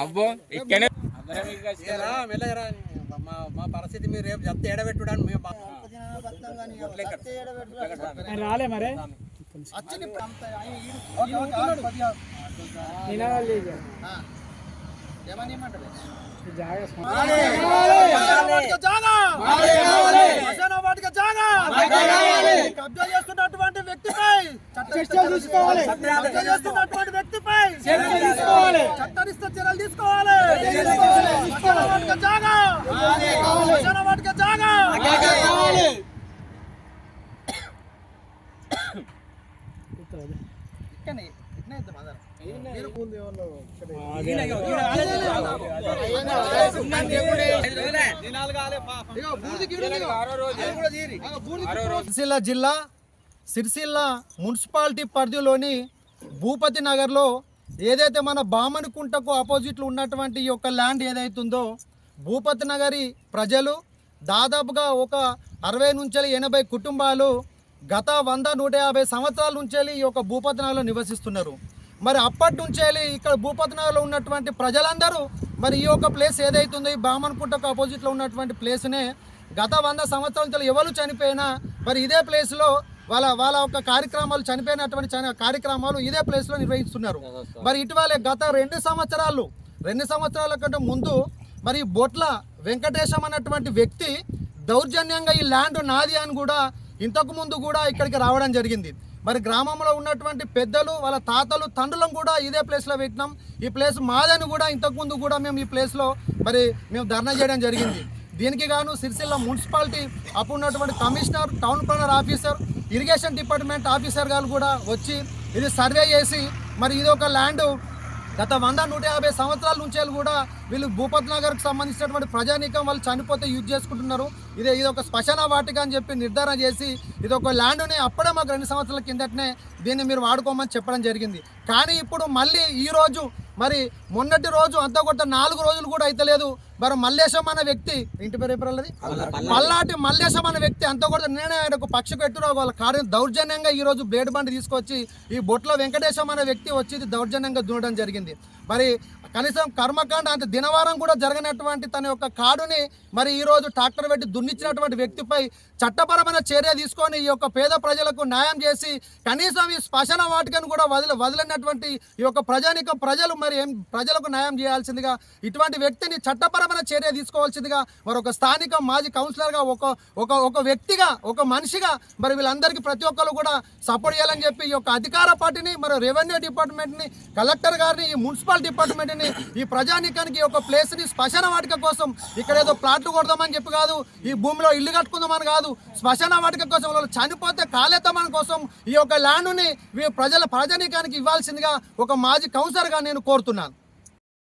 అబ్బో ఇక్కడే. మా పరిస్థితి మీరు రేపు చెప్తే ఎడబెట్టుడాను మేము రాలే మరి. నినాదాలు లేదు జాగ్రత్త కబ్జా చేస్తున్నటువంటి వ్యక్తిపై చట్టం తీసుకోవాలి. చేస్తున్నటువంటి వ్యక్తిపై తీసుకోవాలి. చట్టరిష్ట చర్యలు తీసుకోవాలి. జాగా. జాగా. ఇక్కడనే, ఇద్దాం. ఆ, బూడిద సిరిసిల్ల జిల్లా సిరిసిల్ల మున్సిపాలిటీ పరిధిలోని భూపతి నగర్లో ఏదైతే మన బామణికుంటకు ఆపోజిట్లో ఉన్నటువంటి ఈ యొక్క ల్యాండ్ ఏదైతుందో భూపతి నగరి ప్రజలు దాదాపుగా ఒక అరవై నుంచి ఎనభై కుటుంబాలు గత వంద నూట యాభై సంవత్సరాల నుంచి ఈ యొక్క భూపతి నగర్లో నివసిస్తున్నారు. మరి అప్పటి నుంచి ఇక్కడ భూపతి నగర్లో ఉన్నటువంటి ప్రజలందరూ మరి ఈ యొక్క ప్లేస్ ఏదైతుందో ఈ బామణకుంటకు ఆపోజిట్లో ఉన్నటువంటి ప్లేస్నే గత వంద సంవత్సరాల నుంచి ఎవరు చనిపోయినా మరి ఇదే ప్లేస్లో వాళ్ళ వాళ్ళ యొక్క కార్యక్రమాలు చనిపోయినటువంటి చని- కార్యక్రమాలు ఇదే ప్లేస్లో నిర్వహిస్తున్నారు. మరి ఇటీవలే గత రెండు సంవత్సరాలు రెండు సంవత్సరాల కంటే ముందు మరి బొట్ల వెంకటేశం అన్నటువంటి వ్యక్తి దౌర్జన్యంగా ఈ ల్యాండ్ నాది అని కూడా ఇంతకు ముందు కూడా ఇక్కడికి రావడం జరిగింది. మరి గ్రామంలో ఉన్నటువంటి పెద్దలు వాళ్ళ తాతలు తండ్రులం కూడా ఇదే ప్లేస్లో పెట్టినాం. ఈ ప్లేస్ మాదని కూడా ఇంతకు ముందు కూడా మేము ఈ ప్లేస్లో మరి మేము ధర్నా చేయడం జరిగింది. దీనికి గాను సిరిసిల్ల మున్సిపాలిటీ అప్పుడు ఉన్నటువంటి commissioner town planner officer irrigation department officer గారు కూడా వచ్చి ఇది సర్వే చేసి మరి ఇది ఒక ల్యాండ్. గత వంద నూట యాభై సంవత్సరాల నుంచే కూడా వీళ్ళు భూపత్ నగర్కి సంబంధించినటువంటి ప్రజానీకం వాళ్ళు చనిపోతే యూజ్ చేసుకుంటున్నారు. ఇదే ఇది ఒక శ్మశాన వాటిక అని చెప్పి నిర్ధారణ చేసి ఇది ఒక ల్యాండ్ని అప్పుడే మాకు రెండు సంవత్సరాల కిందటనే దీన్ని మీరు వాడుకోమని చెప్పడం జరిగింది. కానీ ఇప్పుడు మళ్ళీ ఈ రోజు మరి మొన్నటి రోజు అంతా కొట్ట నాలుగు రోజులు కూడా అయితలేదు మరి మల్లేశం అనే వ్యక్తి ఇంటి పేరు ఎప్పుడు? పల్లాటి మల్లేశం అనే వ్యక్తి అంతా కూడా నేనే ఆయనకు పక్షి పెట్టురా వాళ్ళ కార్యం దౌర్జన్యంగా ఈ రోజు బ్లేడ్ బండి తీసుకొచ్చి ఈ బొట్ల వెంకటేశం అనే వ్యక్తి వచ్చి దౌర్జన్యంగా దున్నడం జరిగింది. మరి కనీసం కర్మకాండ అంటే దినవారం కూడా జరగనటువంటి తన యొక్క కాడుని మరి ఈరోజు ట్రాక్టర్ పెట్టి దున్నిచ్చినటువంటి వ్యక్తిపై చట్టపరమైన చర్య తీసుకొని ఈ యొక్క పేద ప్రజలకు న్యాయం చేసి కనీసం ఈ శ్మశాన వాటికను కూడా వదిలి వదిలినటువంటి ఈ యొక్క ప్రజానికం ప్రజలు మరి ఏం ప్రజలకు న్యాయం చేయాల్సిందిగా ఇటువంటి వ్యక్తిని చట్టపరమైన చర్య తీసుకోవాల్సిందిగా మరి ఒక స్థానిక మాజీ కౌన్సిలర్గా ఒక ఒక ఒక వ్యక్తిగా ఒక మనిషిగా మరి వీళ్ళందరికీ ప్రతి ఒక్కరు కూడా సపోర్ట్ చేయాలని చెప్పి ఈ యొక్క అధికార పార్టీని మరి రెవెన్యూ డిపార్ట్మెంట్ని కలెక్టర్ గారిని ఈ మున్సిపల్ డిపార్ట్మెంట్ని ఈ ప్రజానీకానికి ఒక ప్లేస్ ప్లేస్ని శ్మశాన వాటిక కోసం ఇక్కడ ఏదో ప్లాట్లు కొడదామని చెప్పి కాదు ఈ భూమిలో ఇల్లు కట్టుకుందామని కాదు శ్మశాన వాటిక కోసం వాళ్ళు చనిపోతే కాలేద్దామని కోసం ఈ యొక్క ల్యాండ్ని ప్రజల ప్రజానీకానికి ఇవ్వాల్సిందిగా ఒక మాజీ కౌన్సిలర్గా నేను కోరుతున్నాను.